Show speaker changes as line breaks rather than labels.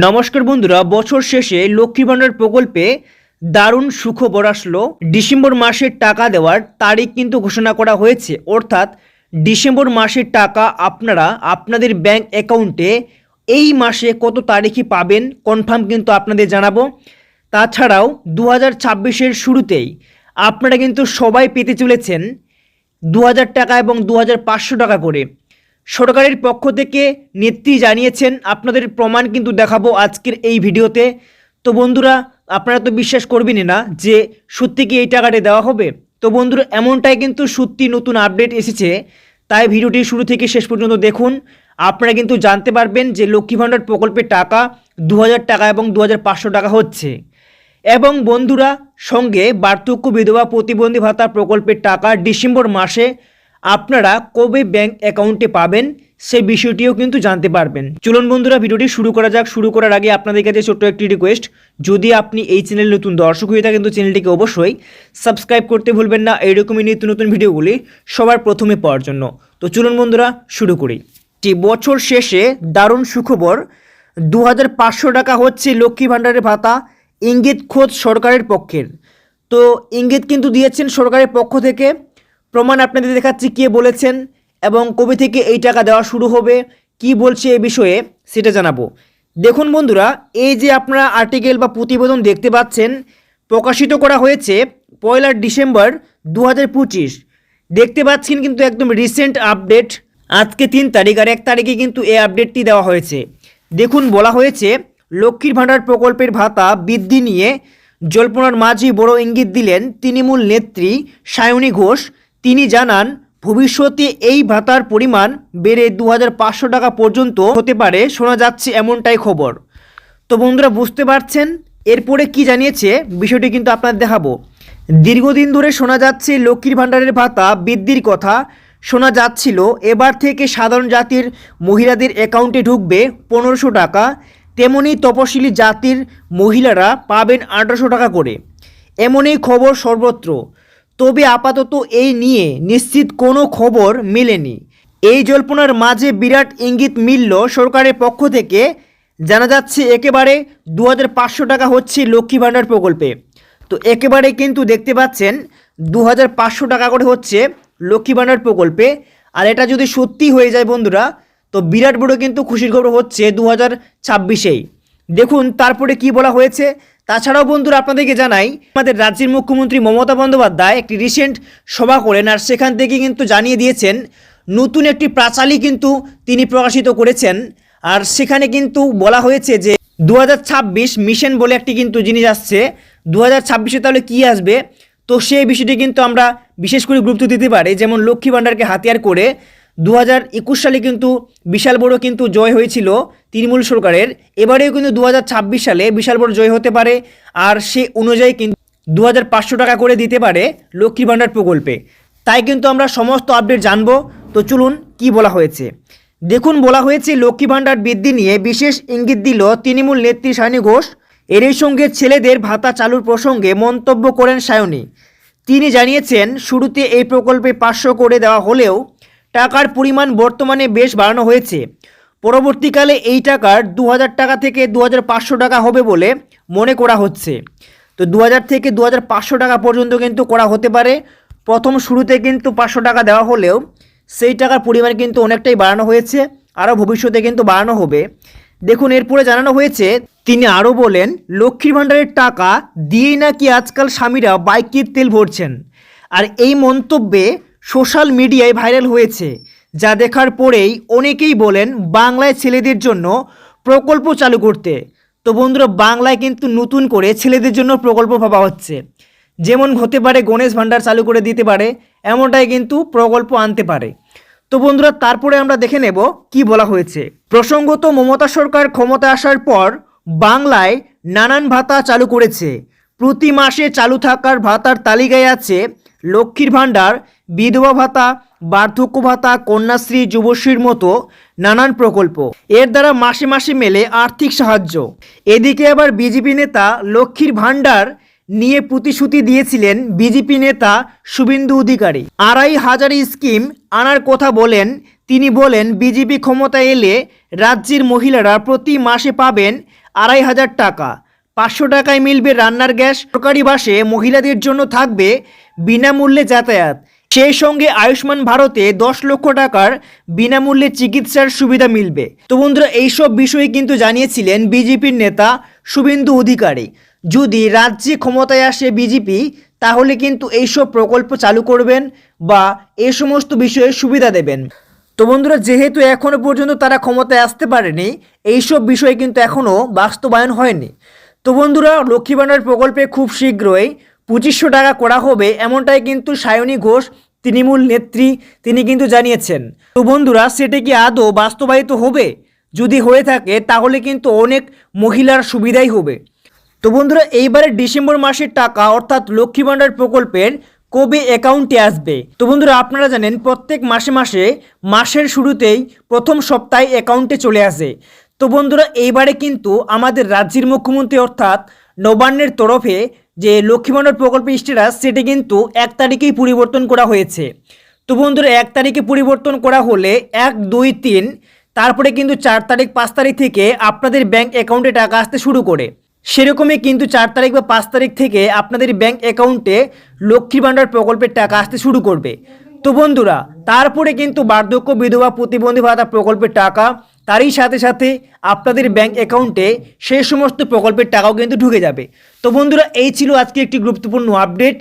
নমস্কার বন্ধুরা, বছর শেষে লক্ষ্মী ভাণ্ডার প্রকল্পে দারুণ সুখবর আসলো। ডিসেম্বর মাসের টাকা দেওয়ার তারিখ কিন্তু ঘোষণা করা হয়েছে। অর্থাৎ ডিসেম্বর মাসের টাকা আপনারা আপনাদের ব্যাংক অ্যাকাউন্টে এই মাসে কত তারিখে পাবেন কনফার্ম কিন্তু আপনাদের জানাব। তাছাড়াও দু হাজার শুরুতেই আপনারা কিন্তু সবাই পেতে চলেছেন দু হাজার টাকা এবং দু হাজার পাঁচশো টাকা করে। সরকারের পক্ষ থেকে নেত্রী জানিয়েছেন, আপনাদের প্রমাণ কিন্তু দেখাবো আজকের এই ভিডিওতে। তো বন্ধুরা, আপনারা তো বিশ্বাস করবেনই না যে সত্যি কি এই টাকাটা দেওয়া হবে? তো বন্ধুরা, এমনটাই কিন্তু সত্যি নতুন আপডেট এসেছে। তাই ভিডিওটি শুরু থেকে শেষ পর্যন্ত দেখুন। আপনারা কিন্তু জানতে পারবেন যে লক্ষ্মী ভাণ্ডার প্রকল্পের টাকা দু হাজার টাকা এবং দু হাজার পাঁচশো টাকা হচ্ছে। এবং বন্ধুরা, সঙ্গে বার্ধক্য বিধবা প্রতিবন্ধী ভাতা প্রকল্পের টাকা ডিসেম্বর মাসে আপনারা কবে ব্যাংক অ্যাকাউন্টে পাবেন, সে বিষয়টিও কিন্তু জানতে পারবেন। চলুন বন্ধুরা, ভিডিওটি শুরু করা যাক। শুরু করার আগে আপনাদের কাছে ছোট্ট একটি রিকোয়েস্ট যদি আপনি এই চ্যানেল নতুন দর্শক হয়ে থাকেন, তো চ্যানেলটিকে অবশ্যই সাবস্ক্রাইব করতে ভুলবেন না। এইরকমই নিত্য নতুন ভিডিওগুলি সবার প্রথমে পাওয়ার জন্য। তো চলুন বন্ধুরা, শুরু করি। বছর শেষে দারুণ সুখবর। দু হাজার পাঁচশো টাকা হচ্ছে লক্ষ্মী ভাণ্ডারের ভাতা, ইঙ্গিত খোঁজ সরকারের পক্ষের। তো ইঙ্গিত কিন্তু দিয়েছেন সরকারের পক্ষ থেকে। প্রমাণ আপনাদের দেখাচ্ছি কে বলেছেন এবং কবে থেকে এই টাকা দেওয়া শুরু হবে, কি বলছে এ বিষয়ে সেটা জানাব। দেখুন বন্ধুরা, এই যে আপনারা আর্টিকেল বা প্রতিবেদন দেখতে পাচ্ছেন, প্রকাশিত করা হয়েছে পয়লা ডিসেম্বর দু হাজার পঁচিশ। দেখতে পাচ্ছেন কিন্তু একদম রিসেন্ট আপডেট আজকে তিন তারিখ আর এক তারিখে কিন্তু এই আপডেটটি দেওয়া হয়েছে। দেখুন, বলা হয়েছে, লক্ষ্মীর ভাণ্ডার প্রকল্পের ভাতা বৃদ্ধি নিয়ে জল্পনার মাঝি বড় ইঙ্গিত দিলেন তৃণমূল নেত্রী সায়নী ঘোষ। তিনি জানান, ভবিষ্যতে এই ভাতার পরিমাণ বেড়ে দু হাজার পাঁচশো টাকা পর্যন্ত হতে পারে, শোনা যাচ্ছে এমনটাই খবর। তো বন্ধুরা, বুঝতে পারছেন? এরপরে কি জানিয়েছে, বিষয়টি কিন্তু আপনার দেখাবো। দীর্ঘদিন ধরে শোনা যাচ্ছে লক্ষ্মীর ভাণ্ডারের ভাতা বৃদ্ধির কথা। শোনা যাচ্ছিল, এবার থেকে সাধারণ জাতির মহিলাদের অ্যাকাউন্টে ঢুকবে পনেরোশো টাকা। তেমনি তপশিলি জাতির মহিলারা পাবেন আঠারোশো টাকা করে। এমনই খবর সর্বত্র। তবে আপাতত এই নিয়ে নিশ্চিত কোনো খবর মেলেনি। এই জল্পনার মাঝে বিরাট ইঙ্গিত মিলল সরকারের পক্ষ থেকে। জানা যাচ্ছে, একেবারে দু হাজার পাঁচশো টাকা হচ্ছে লক্ষ্মী ভাণ্ডার প্রকল্পে। তো একেবারে কিন্তু দেখতে পাচ্ছেন দু হাজার পাঁচশো টাকা করে হচ্ছে লক্ষ্মী ভাণ্ডার প্রকল্পে। আর এটা যদি সত্যি হয়ে যায় বন্ধুরা, তো বিরাট বড় কিন্তু খুশির খবর হচ্ছে দু হাজার ছাব্বিশেই। দেখুন, তারপরে কি বলা হয়েছে? তাছাড়াও বন্ধুরা আপনাদেরকে জানাই, আমাদের রাজ্যের মুখ্যমন্ত্রী মমতা বন্দ্যোপাধ্যায় একটি রিসেন্ট সভা করেন আর সেখান থেকে কিন্তু জানিয়ে দিয়েছেন, নতুন একটি প্রাচালী কিন্তু তিনি প্রকাশিত করেছেন। আর সেখানে কিন্তু বলা হয়েছে যে দু হাজার ছাব্বিশ মিশন বলে একটি কিন্তু জিনিস আসছে। দু হাজার ছাব্বিশে তাহলে কী আসবে? তো সেই বিষয়টি কিন্তু আমরা বিশেষ করে গুরুত্ব দিতে পারি। যেমন লক্ষ্মী ভাণ্ডারকে হাতিয়ার করে দু হাজার একুশ সালে কিন্তু বিশাল বড় কিন্তু জয় হয়েছিল তৃণমূল সরকারের। এবারেও কিন্তু দু হাজার ছাব্বিশ সালে বিশাল বড় জয় হতে পারে আর সে অনুযায়ী কিন্তু দু হাজার পাঁচশো টাকা করে দিতে পারে লক্ষ্মী ভাণ্ডার প্রকল্পে। তাই কিন্তু আমরা সমস্ত আপডেট জানব। তো চলুন কি বলা হয়েছে? দেখুন, বলা হয়েছে লক্ষ্মী ভাণ্ডার বৃদ্ধি নিয়ে বিশেষ ইঙ্গিত দিল তৃণমূল নেত্রী সায়নী ঘোষ। এরই সঙ্গে ছেলেদের ভাতা চালুর প্রসঙ্গে মন্তব্য করেন সায়নী। তিনি জানিয়েছেন, শুরুতে এই প্রকল্পে পাঁচশো করে দেওয়া হলেও টাকার পরিমাণ বর্তমানে বেশ বাড়ানো হয়েছে। পরবর্তীকালে এই টাকার দু হাজার টাকা থেকে দু হাজার পাঁচশো টাকা হবে বলে মনে করা হচ্ছে। তো দু হাজার থেকে দু হাজার পাঁচশো টাকা পর্যন্ত কিন্তু করা হতে পারে। প্রথম শুরুতে কিন্তু পাঁচশো টাকা দেওয়া হলেও সেই টাকার পরিমাণ কিন্তু অনেকটাই বাড়ানো হয়েছে। আরও ভবিষ্যতে কিন্তু বাড়ানো হবে। দেখুন, এরপরে জানানো হয়েছে, তিনি আরও বলেন, লক্ষ্মীর ভাণ্ডারের টাকা দিয়েই নাকি আজকাল স্বামীরা বাইকের তেল ভরছেন। আর এই মন্তব্যে সোশ্যাল মিডিয়ায় ভাইরাল হয়েছে, যা দেখার পরেই অনেকেই বলেন বাংলায় ছেলেদের জন্য প্রকল্প চালু করতে। তো বন্ধুরা, বাংলায় কিন্তু নতুন করে ছেলেদের জন্য প্রকল্প ভাবা হচ্ছে। যেমন হতে পারে গণেশ ভাণ্ডার চালু করে দিতে পারে, এমনটাই কিন্তু প্রকল্প আনতে পারে। তো বন্ধুরা, তারপরে আমরা দেখে নেব কি বলা হয়েছে। প্রসঙ্গত, মমতা সরকার ক্ষমতা আসার পর বাংলায় নানান ভাতা চালু করেছে। প্রতি মাসে চালু থাকার ভাতার তালিকায় আছে লক্ষ্মীর ভাণ্ডার, বিধবা ভাতা, বার্ধক্য ভাতা, কন্যাশ্রী, যুবশ্রীর মতো নানান প্রকল্প। এর দ্বারা মাসে মাসে মেলে আর্থিক সাহায্য। এদিকে আবার বিজেপি নেতা লক্ষ্মীর ভাণ্ডার নিয়ে প্রতিশ্রুতি দিয়েছিলেন বিজেপি নেতা শুভেন্দু অধিকারী। আড়াই হাজার স্কিম আনার কথা বলেন, তিনি বলেন, বিজেপি ক্ষমতায় এলে রাজ্যের মহিলারা প্রতি মাসে পাবেন আড়াই হাজার টাকা। পাঁচশো টাকায় মিলবে রান্নার গ্যাস। সরকারি বাসে মহিলাদের জন্য থাকবে বিনামূল্যে যাতায়াত। সেই সঙ্গে আয়ুষ্মান ভারতে দশ লক্ষ টাকার বিনামূল্যে চিকিৎসার সুবিধা মিলবে। তো বন্ধুরা, এইসব বিষয়ে কিন্তু জানিয়েছিলেন বিজেপির নেতা শুভেন্দু অধিকারী। যদি রাজ্যে ক্ষমতায় আসে বিজেপি, তাহলে কিন্তু এইসব প্রকল্প চালু করবেন বা এ সমস্ত বিষয়ে সুবিধা দেবেন। তো বন্ধুরা, যেহেতু এখনও পর্যন্ত তারা ক্ষমতায় আসতে পারেনি, এইসব বিষয় কিন্তু এখনও বাস্তবায়ন হয়নি। তো বন্ধুরা, লক্ষ্মী ভাণ্ডার প্রকল্পে খুব শীঘ্রই পঁচিশশো টাকা করা হবে, এমনটাই কিন্তু সায়নী ঘোষ, তৃণমূল নেত্রী, তিনি কিন্তু জানিয়েছেন। তো বন্ধুরা, সেটা কি আদৌ বাস্তবায়িত হবে? যদি হয়ে থাকে, তাহলে কিন্তু অনেক মহিলার সুবিধাই হবে। তো বন্ধুরা, এইবারে ডিসেম্বর মাসের টাকা, অর্থাৎ লক্ষ্মী ভাণ্ডার প্রকল্পের কবে অ্যাকাউন্টে আসবে? তো বন্ধুরা, আপনারা জানেন, প্রত্যেক মাসে মাসে, মাসের শুরুতেই প্রথম সপ্তাহে অ্যাকাউন্টে চলে আসে। তো বন্ধুরা, এইবারে কিন্তু আমাদের রাজ্যের মুখ্যমন্ত্রী অর্থাৎ নবান্নের তরফে যে লক্ষ্মী ভাণ্ডার প্রকল্পের স্ট্যাটাস সেটি কিন্তু এক তারিখেই পরিবর্তন করা হয়েছে। তো বন্ধুরা, এক তারিখে পরিবর্তন করা হলে এক, দুই, তিন, তারপরে কিন্তু চার তারিখ, পাঁচ তারিখ থেকে আপনাদের ব্যাংক অ্যাকাউন্টে টাকা আসতে শুরু করে। সেরকমই কিন্তু চার তারিখ বা পাঁচ তারিখ থেকে আপনাদের ব্যাংক অ্যাকাউন্টে লক্ষ্মী ভাণ্ডার প্রকল্পের টাকা আসতে শুরু করবে। তো বন্ধুরা, তারপরে কিন্তু বার্ধক্য বিধবা প্রতিবন্ধী ভাতা প্রকল্পের টাকা তারই সাথে সাথে আপনাদের ব্যাংক অ্যাকাউন্টে সেই সমস্ত প্রকল্পের টাকাও কিন্তু ঢুকে যাবে। তো বন্ধুরা, এই ছিল আজকে একটি গুরুত্বপূর্ণ আপডেট